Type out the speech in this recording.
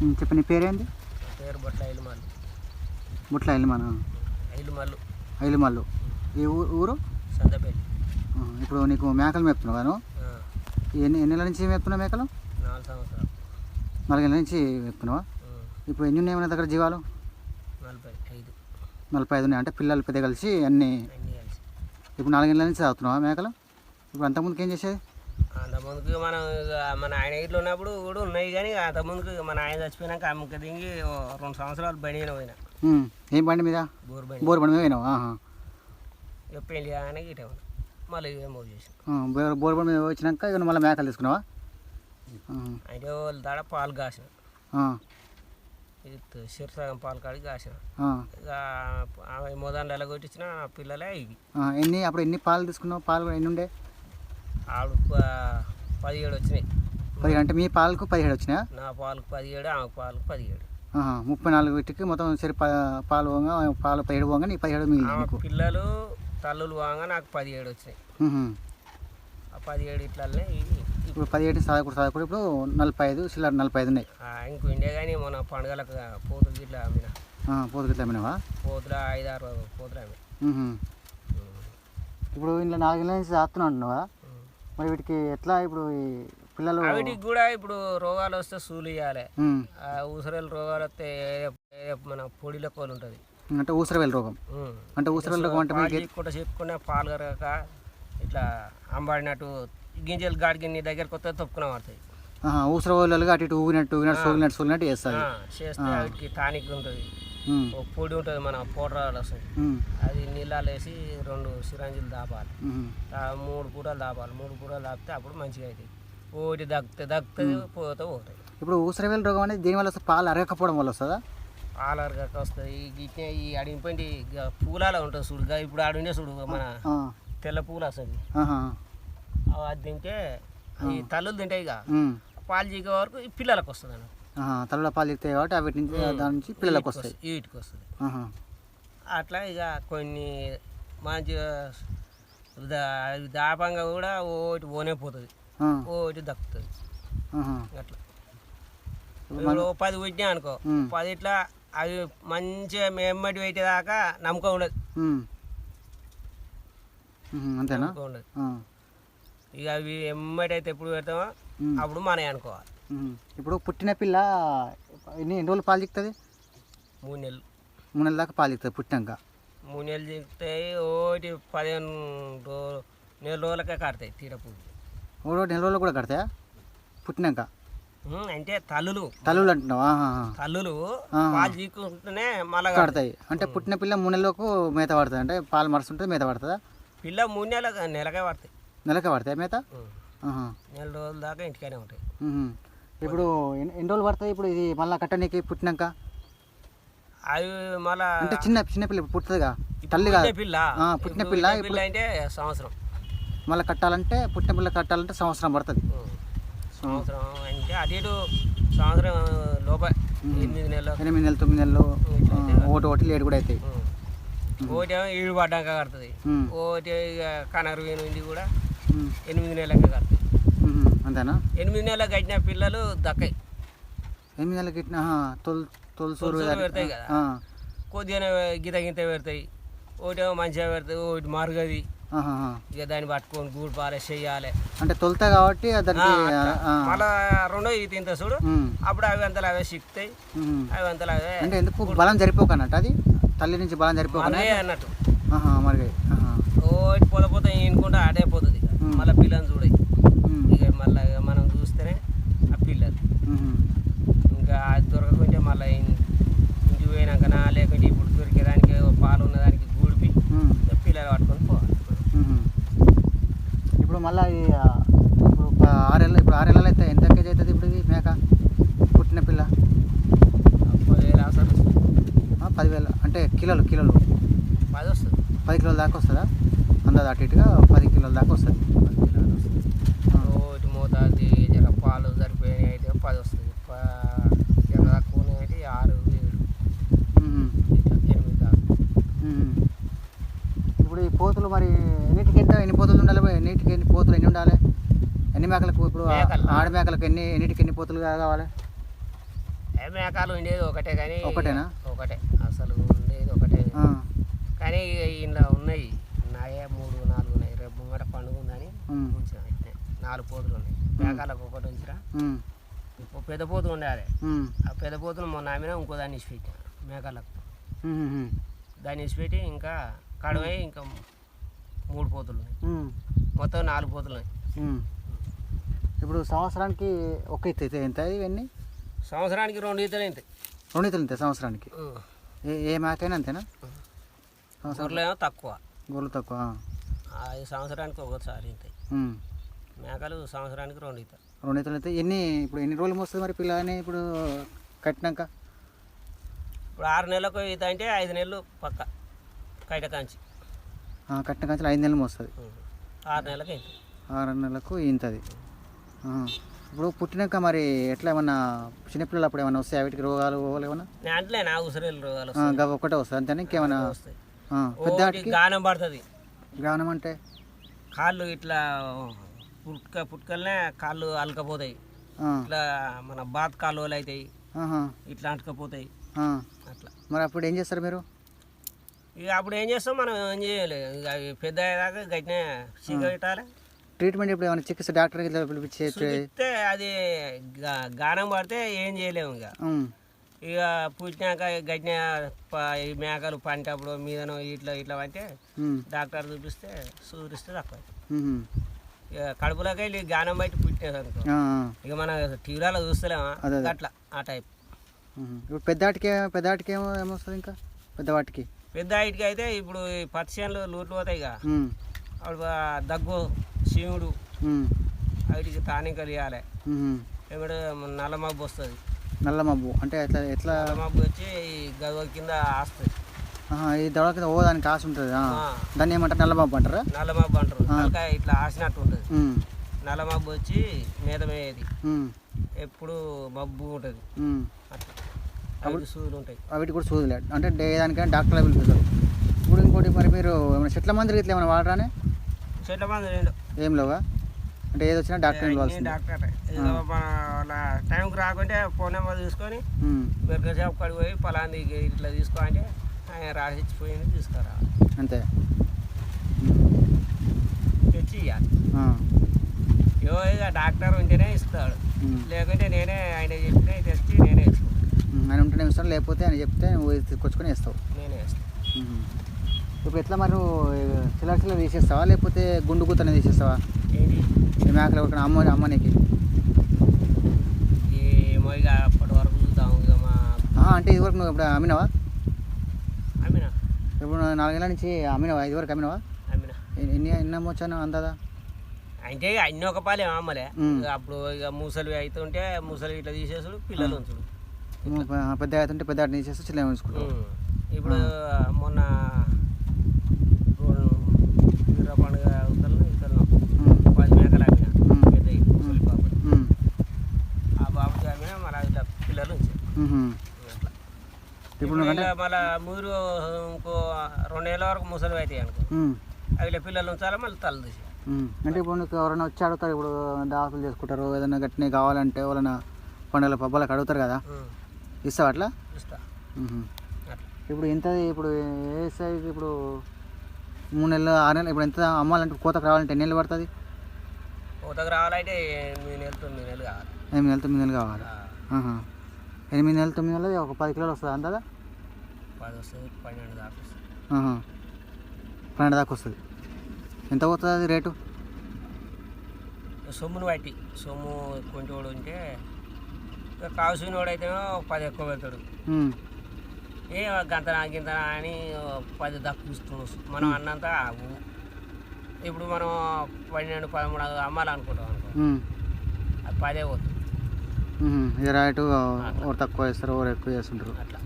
ఉమ్, చెప్పు నీ పేరేంది? పేరు బొట్ల ఐలుమల్లు బుట్ల ఇల్లుమాన ఐలుమల్లు ఐలుమల్లు ఊ ఊరు? సందపల్లి. ఇప్పుడు నీకు మేకలు మేపుతున్నావు ఎన్ని ఎన్ని నెలల నుంచి మేపుతున్నావు మేకలు? నాలుగు సంవత్సరాలు. నాలుగేళ్ళ నుంచి మేపుతున్నావా? ఇప్పుడు ఎన్ని ఉన్నాయి మన దగ్గర జీవాలు? నలభై ఐదు. నలభై ఐదు ఉన్నాయి? అంటే పిల్లలు పెద్ద కలిసి అన్ని ఇప్పుడు నాలుగేళ్ళ నుంచి తాగుతున్నావా మేకలు? ఇప్పుడు అంతకుముందుకు ఏం చేసేది? అంతకుముందుకు మనం ఇక మన ఆయన ఇట్లా ఉన్నప్పుడు కూడా ఉన్నాయి కానీ అంతకుముందుకు మన ఆయన చచ్చిపోయినాక అమ్మక దింగి ఓ రెండు సంవత్సరాలు బండి మీద పోయినా ఏం బండి మీద? బోరు బండి. బోర్ బండి మీద పోయినావు. ఇక పెళ్ళి కానీ ఇటే ఉన్నా. మళ్ళీ చేసాం ఆ, బోర్ బండి మీద వచ్చినాక ఇక మళ్ళీ మేకలు తీసుకున్నావా? ఆ, అయితే వాళ్ళ దాడ పాలు కాసిన. ఆ, శిరసగం పాలు కాడి కాసిన. ఆ, ఇక ఆమె మొదలు ఎలా కొట్టించిన పిల్లలే ఇవి. ఆ, ఎన్ని? అప్పుడు ఎన్ని పాలు తీసుకున్నావు? పాలు ఎన్ని ఉండే? ప- పదిహేడు వచ్చినాయి. పది అంటే మీ పాలకు పదిహేడు వచ్చినాయా? నా పాలకు పదిహేడు ఆమె పాలకు పదిహేడు. ముప్పై నాలుగు వీటికి మొత్తం సరి పాలు పోగా పాలు పదిహేడు పోగా నీకు పదిహేడు మిగిలింది పిల్లలు తల్లులు వాగా నాకు పదిహేడు వచ్చినాయి. ఆ పదిహేడు ఇట్లనే ఇప్పుడు పదిహేడు సాధకుడు సాధకుడు ఇప్పుడు నలభై ఐదు చిల్లర నలభై ఐదు ఉన్నాయి. ఇంకో ఇండే కానీ మన పండుగలకు పోతులు గిట్ల అమ్మిన. పోతులు ఇట్లా అమ్మినావా? పోతుల ఐదారు పోతులు అమ్మిన. ఇప్పుడు ఇంట్లో నాలుగేళ్ళ నుంచి తాగుతున్నావు అంటున్నావా? మరి వీటికి ఎట్లా ఇప్పుడు ఈ పిల్లలు వీటికి కూడా ఇప్పుడు రోగాలు వస్తే సూలు ఇవ్వాలి ఊసరలు రోగాలు వస్తే మన పొడిలో కోలు ఉంటుంది. అంటే ఊసరవేలు రోగం. అంటే ఊసరవేలు రోగం అంటే కూడా చెప్పుకునే పాలు కరగక ఇట్లా అంబాడినట్టు గింజలు గాడికి నీ దగ్గరకు వస్తే తొక్కున పడతాయి. ఆహా, ఊసరవేలుగా అటు ఇటు ఊగినట్టు ఊగినట్టు సోగినట్టు సోగినట్టు చేస్తుంది ఆ, చేస్తే వాటికి టానిక్ ఉంటుంది. ఒక పొడి ఉంటుంది మన పౌడర్ వస్తుంది ఉమ్, అది నీళ్ళలో వేసి రెండు సిరంజీలు దాపాలి. మూడు పూటలు దాపాలి. మూడు పూటలు దాపితే అప్పుడు మంచిగా అవుతాయి ఒకటి దక్కుతే దక్కుతుంది పోతే పోతాయి. ఇప్పుడు ఊసరవేలు రోగం అనేది దీనివల్ల వస్తే పాలు అరగకపోవడం వల్ల వస్తుందా? ఆలర్గక వస్తుంది. ఈ గిట్నే ఈ అడిగిపోయింది పూలాల ఉంటుంది చూడు. ఇప్పుడు ఆడుండే చూడు మన తెల్ల పూలు వస్తుంది. అది తింటే ఈ తల్లులు తింటాయి ఇక. పాలు చీకే వరకు ఈ పిల్లలకు వస్తుంది అన్న ఆహా, తలలో పాలు ఇస్తాయి కాబట్టి అవి నుంచి దాని నుంచి పిల్లలకు వస్తాయి. వీటికి వస్తుంది అట్లా ఇక కొన్ని అవి దాపంగా కూడా ఓటి పోనే పోతుంది. ఆ, ఓటి దక్కుతుంది. అట్లా. ఇప్పుడు పది పెట్టినా అనుకో. పది ఇట్లా అవి మంచిగా మెమ్మటి పెట్టేదాకా నమ్మకం ఉండదు. అంతేనా? ఉండదు. ఇక అవి ఎమ్మటి అయితే ఎప్పుడు పెడతామో అప్పుడు మనవి అనుకోవాలి. ఇప్పుడు పుట్టిన పిల్ల ఎన్ని ఎన్ని రోజులు పాలు చిక్తుంది మూడు నెలలు. మూడు నెలల దాకా పాలు చిక్తుంది పుట్టినాక? మూడు నెలలు తింటాయి ఒకటి పదిహేను రో నెల రోజులకే కడతాయి తీరపు ఒకటో నెల రోజులు కూడా కడతాయా పుట్టినాక? అంటే తల్లులు. తల్లులు అంటున్నావు. తల్లులు. పాలు చీకుంటేనే మళ్ళా కడతాయి అంటే పుట్టిన పిల్ల మూడు నెలలకు మేత పడుతుంది అంటే పాలు మరుస్తుంటే మేత పడుతుందా పిల్ల మూడు నెలలు నెలకే పడతాయి నెలకే పడతాయి మేత. నెల రోజుల దాకా ఇంటికనే ఉంటాయి. ఇప్పుడు ఎన్ని రోజులు పడుతుంది ఇప్పుడు ఇది మళ్ళీ కట్టనీకి పుట్టినాక? అవి మళ్ళా అంటే చిన్న చిన్న పిల్ల ఇప్పుడు పుట్టుతుందిగా తల్లి కాదు. పుట్టిన పిల్ల పుట్టిన పిల్ల పిల్ల అంటే సంవత్సరం. మళ్ళీ కట్టాలంటే పుట్టిన పిల్ల కట్టాలంటే సంవత్సరం పడుతుంది. సంవత్సరం అంటే సంవత్సరం లోప. ఎనిమిది నెలలు. ఎనిమిది నెలలు తొమ్మిది నెలలు. ఒకటి ఒకటి లేట్ కూడా అవుతాయి. ఒకటి ఏమో ఈడు పడ్డాక కడుతుంది. ఒకటి కనరు నుండి కూడా ఎనిమిది నెలలకి కడుతుంది. అంతేనా? ఎనిమిది నెలలకు కట్టిన పిల్లలు దక్కయి. ఎనిమిది నెలలకి ఇట్లా ఆహా, తొల్ తొలసూరు పెడతాయి కదా. ఆ, కొద్దిగా గిత గింత పెడతాయి. ఒకటేమో మంచిగా పెడతాయి ఒకటి మరుగది. ఇక దాన్ని పట్టుకొని గూడు పారే చెయ్యాలి అంటే తొలుతా కాబట్టి మళ్ళా రెండో ఇది తింటా చూడు. అప్పుడు అవి అంతలు అవే సిక్కుతాయి ఉమ్. అవి అంతలు అవే అంటే ఎందుకు బలం సరిపోకన్నట్టు అది? తల్లి నుంచి బలం సరిపోకనా అన్నట్టు. ఆహా, మరి ఆహా. ఓటి పోత పోత ఈనుకుంటే అడే పోతుంది. ఇక ఉమ్. మళ్ళీ పిల్లని చూడాయి ఉమ్, ఇక మళ్ళీ మనం చూస్తేనే ఆ పిల్లలు ఉమ్, ఇంకా అది దొరకకుంటే మళ్ళీ ఇంటికి పోయినాకనా లేకుంటే ఇప్పుడు దొరికేదానికి ఓ పాలు ఉన్నదానికి గూడిపి ఉమ్, ఇక పిల్లలు పట్టుకొని పోవాలి ఉమ్. ఇప్పుడు మళ్ళీ ఈ, ఆ, ఇప్పుడు ఒక ఇప్పుడు ఆరేళ్ళలో అయితే ఎంత కేజీ అవుతుంది ఇప్పుడు ఇది మేక? పుట్టిన పిల్ల? పదివేలు అంటే కిలోలు కిలోలు. పది వస్తుంది. పది కిలోల దాకా వస్తుందా? అందాది అటు ఇటుగా పది కిలోల దాకా వస్తుంది ఒకటి మోతాది జర పాలు సరిపోయినాయి అయితే పది వస్తుంది ప- జర తక్కువ అయితే ఆరు ఏడు ఉమ్, ఇట్లా ఎనిమిది దాకా ఉమ్. ఇప్పుడు ఈ పోతులు మరి ఎన్నిటికి ఎంత ఎన్ని పోతులు ఉండాలి ఎన్నిటికి ఎన్ని పోతులు ఎన్ని ఉండాలి ఎన్ని మేకలకు ఇప్పుడు ఆ- మేకలు. ఆడ మేకలకు ఎన్ని ఎన్నిటికి ఎన్ని పోతులు కావాలి? ఏ మేకాలు ఉండేది ఒకటే కానీ ఒకటేనా? ఒకటే. అసలు ఉండేది ఒకటే. కానీ ఇంట్లో ఉన్నాయి. నాయే మూడు నాలుగు ఉన్నాయి. రేపు ముంగట పండుగ ఉందని ఉంచిన నాలుగు పోతులు ఉన్నాయి. మేకాలకు ఒకటి ఉంచిరా పెద్ద పోతు ఉండాలి ఆ పెద్ద పోతును మొన్న ఆమె ఇంకో దాన్ని ఇచ్చిపెట్టిన మేకలకు. దాన్ని ఇచ్చిపెట్టి ఇంకా కడవై ఇంకా మూడు పోతులు ఉన్నాయి. మొత్తం నాలుగు పోతులు ఉన్నాయి. ఇప్పుడు సంవత్సరానికి ఒక ఇత ఎంత ఇవన్నీ? సంవత్సరానికి రెండు ఈతలు అవుతాయి రెండు ఇతలు ఇంత సంవత్సరానికి? ఏ ఏ మేక అయినా అంతేనా సంవత్సరం గొర్రెలేమో తక్కువ. గోళ్ళు తక్కువ ఈ సంవత్సరానికి ఒకసారి ఉమ్. మేకలు సంవత్సరానికి రెండు ఈతలు. రెండు ఇతలు అయితే ఎన్ని ఇప్పుడు ఎన్ని రోజులు మోస్తుంది మరి పిల్లని ఇప్పుడు కట్టినాక? ఇప్పుడు ఆరు నెలలకు ఈత అంటే ఐదు నెలలు పక్క కైట కాంచి. ఆ, కట్టిన కంచెలు ఐదు నెలలు మోస్తుంది. ఆరు నెలలకు అవుతాయి ఆరు నెలలకు ఇంతది. ఇప్పుడు పుట్టినాక మరి ఎట్లా ఏమన్నా చిన్నపిల్లలు అప్పుడు ఏమన్నా వస్తాయి? వీటికి రోగాలు రోగాలు ఏమన్నా? నేను అంటే నా ఉసిరేలు రోగాలు ఆ, గవి ఒక్కటే వస్తుంది అంతేనా? ఇంకేమన్నా? వస్తాయి. ఆ, పెద్ద ఒకటి వాటికి గానం పడుతుంది. గానం అంటే? కాళ్ళు ఇట్లా పుట్క పుట్కలనే కాళ్ళు అలకపోతాయి ఆ, ఇట్లా మన బాత్ కాలువలు అవుతాయి ఆహా, ఇట్లా అంటుకపోతాయి. ఆ. అట్లా. మరి అప్పుడు ఏం చేస్తారు మీరు? ఇక అప్పుడు ఏం చేస్తాం? మనం ఏం చేయలేదు ఇక అవి పెద్ద అయ్యేదాకా గట్టినే చీక పెట్టాలి. ట్రీట్మెంట్ ఇప్పుడు ఏమైనా చికిత్స డాక్టర్ ఇట్లా పిలిపించే అది గానం పడితే ఏం చేయలేము ఇక. ఇక పుట్టినాక గట్టిన ప- ఈ మేకలు పంటప్పుడు మీదనో ఇట్లా ఇట్లా అంటే డాక్టర్ చూపిస్తే సూరిస్తే తక్కువ ఇక కడుపులోకి వెళ్ళి గానం బయట ఆ, ఇక మన టీవీలలో చూస్తలేమా. అట్లా ఆ టైప్. ఇప్పుడు పెద్ద వాటికి పెద్ద వాటికి ఏమో ఏమొస్తుంది ఇంకా? పెద్ద వాటికి పెద్ద అయితే ఇప్పుడు పత్తి చేనులు లూట్లు పోతాయి ఇక. అప్పుడు దగ్గు శివుడు వాటికి తానికలు ఇవ్వాలి. ఏమిటి నల్ల మబ్బు వస్తుంది. నల్ల మబ్బు. అంటే ఎట్లా ఎట్లా? నల్ల మబ్బు వచ్చి ఈ గదువ కింద ఆస్తుంది. ఈ దవడ కింద ఓ దానికి ఆశ ఉంటుంది. దాన్ని ఏమంటారు? నల్ల మబ్బు అంటారా? నల్ల మబ్బు అంటారు. ఇట్లా ఆసినట్టు ఉంటుంది. నల్ల మబ్బు వచ్చి మీద మేది ఉమ్, ఎప్పుడు మబ్బు ఉంటుంది. అట్లా. అవి సూదులు ఉంటాయి. వీటికి కూడా చూడలే అంటే డే దానికైనా డాక్టర్ పిలుపుతారు. ఇప్పుడు ఇంకోటి మరి మీరు ఏమైనా చెట్ల మందికి ఇట్లా ఏమైనా వాడరానే? చెట్ల మంది రెండు ఏం లేవా? అంటే ఏది వచ్చినా డాక్టర్ ఇవ్వాల్సింది. డాక్టర్. మన టైంకి రాకుంటే ఫోన్ నెంబర్ తీసుకొని మెడికల్ షాప్ కాడికి పోయి పలాంది ఇట్లా తీసుకో అంటే ఆయన రాసిచ్చిపోయింది తీసుకురా అంతే. తెచ్చి ఇవ్వాలి ఏవో ఇక డాక్టర్ ఉంటేనే ఇస్తాడు. లేకుంటే నేనే ఆయన చెప్తే తెచ్చి నేనే ఇచ్చుకుంటాను ఉమ్, ఆయన ఉంటేనే ఇస్తాను లేకపోతే ఆయన చెప్తే నువ్వు తీసుకొచ్చుకొని వేస్తావు. నేనే ఇస్తాను. ఇప్పుడు ఎట్లా మరి నువ్వు చిల్లర చిల్లర తీసేస్తావా? లేకపోతే గుండు గుత్తనే తీసేస్తావా? ఏంటి ఈ మేకలు ఒకటి అమ్మ అమ్మనికి అంటే ఇదివరకు నువ్వు ఇప్పుడు అమ్మినావా? అమ్మినా? ఇప్పుడు నాలుగేళ్ళ నుంచి అమ్మినావా? ఇదివరకు అమ్మినావా? అమ్మినా. ఎన్ని ఎన్ని అమ్మొచ్చాను అందాదా? అంటే అన్ని ఒక పాలే అమ్మలే. అప్పుడు ఇక ముసలి అవుతుంటే ముసలి ఇట్లా తీసేసుడు పిల్లలు ఉంచుడు. పెద్ద అవుతుంటే పెద్ద ఆటని తీసేస్తే చిల్ల ఉంచుకుంటావు. ఉమ్. ఇప్పుడు మొన్న రెండు వీర పండుగ అవతల ఇతను ఉమ్, పది మేకలు అమ్మిన ఉమ్. పెద్దవి ముసలి బాబు ఉమ్, ఆ బాబుకి అమ్మిన మళ్ళీ ఇట్లా పిల్లలు ఉంచారు ఉహుం. అట్లా ఇప్పుడు మళ్ళీ మీరు ఇంకో రెండేళ్ళ వరకు ముసలి అవుతాయి అనుకో. అవి పిల్లలు ఉంచాలి మళ్ళీ తల ఉమ్. అంటే ఇప్పుడు నీకు ఎవరైనా వచ్చి అడుగుతారు ఇప్పుడు దాఖలు చేసుకుంటారు ఏదైనా గట్టిన కావాలంటే ఎవరైనా పండుగల పబ్బాలకు అడుగుతారు కదా? ఇస్తావా అట్లా? ఇస్తా. ఇప్పుడు ఎంత ఇప్పుడు ఏ సైజు ఇప్పుడు మూడు నెలలు ఆరు నెలలు ఇప్పుడు ఎంత అమ్మాలంటే కోతకు రావాలంటే ఎన్ని నెలలు పడుతుంది? కోతకు రావాలంటే ఎనిమిది నెలలు తొమ్మిది నెలలు కావాలి. ఎనిమిది నెలలు తొమ్మిది నెలలు కావాలి. ఎనిమిది నెలలు తొమ్మిది నెలలు ఒక పది కిలోలు వస్తుంది అంతదా? పది వస్తుంది పన్నెండు దాకా వస్తుంది. పన్నెండు దాకా వస్తుంది. ఎంత పోతుంది అది రేటు? సొమ్మును బట్టి. సొమ్ము కొంచెం ఉంటే ఇక కావాల్సినోడు అయితే పది ఎక్కువ పెడతాడు. ఏ గంత గింత అని పది దక్కు ఇస్తున్నాడు మనం అన్నంత. ఇప్పుడు మనం పన్నెండు పదమూడు అమ్మాలనుకుంటాం అనుకో. అది పదే పోతుంది. ఒకరు తక్కువ వేస్తారు ఒకరు ఎక్కువ చేస్తుంటారు అట్లా.